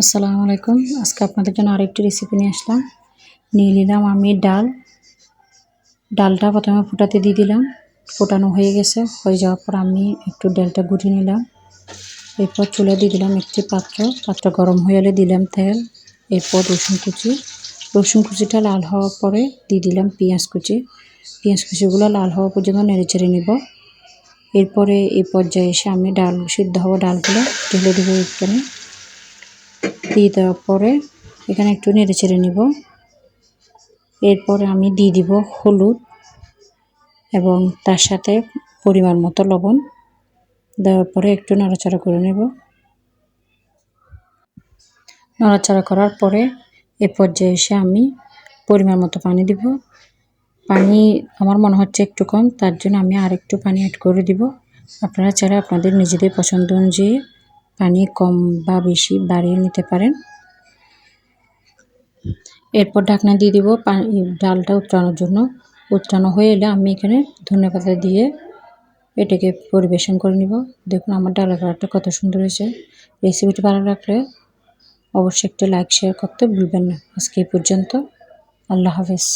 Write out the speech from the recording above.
আসসালামু আলাইকুম। আজকে আপনাদের জন্য আরেকটি রেসিপি নিয়ে আসলাম। নিয়ে নিলাম আমি ডাল। ডালটা প্রথমে ফুটাতে দিয়ে দিলাম। ফোটানো হয়ে গেছে। হয়ে যাওয়ার পর আমি একটু ডালটা গুটিয়ে নিলাম। এরপর চুলে দিয়ে দিলাম একটি পাত্র। পাত্র গরম হয়ে এলে দিলাম তেল। এরপর রসুন কুচি। রসুন কুচিটা লাল হওয়ার পরে দিয়ে দিলাম পেঁয়াজ কুচি। পেঁয়াজ কুচিগুলো লাল হওয়া পর্যন্ত নেড়ে চেড়ে নেব। এরপরে এই পর্যায়ে এসে আমি ডাল, সিদ্ধ হওয়া ডালগুলো ঢেলে দেবো এখানে দিয়ে দেওয়ার পরে এখানে একটু নেড়ে চেড়ে নিব। এরপরে আমি দিয়ে দিব হলুদ এবং তার সাথে পরিমাণ মতো লবণ। দেওয়ার পরে একটু নাড়াচাড়া করে নেব। নাড়াচাড়া করার পরে এ পর্যায়ে এসে আমি পরিমাণ মতো পানি দিব। পানি আমার মনে হচ্ছে একটু কম, তার জন্য আমি আর একটু পানি অ্যাড করে দিব। আপনারা চাইলে আপনাদের নিজেদের পছন্দ অনুযায়ী পানি কম বা বেশি বাড়িয়ে নিতে পারেন। এরপর ঢাকনা দিয়ে দিব ডালটা উত্তরানোর জন্য। উত্তরানো হয়ে এলে আমি এখানে ধনে পাতা দিয়ে এটাকে পরিবেশন করে নিব। দেখুন আমার ডালের কালারটা কত সুন্দর হয়েছে। রেসিপিটি ভালো লাগলে অবশ্যই একটা লাইক, শেয়ার করতে ভুলবেন না। আজকে এই পর্যন্ত। আল্লাহ হাফেজ।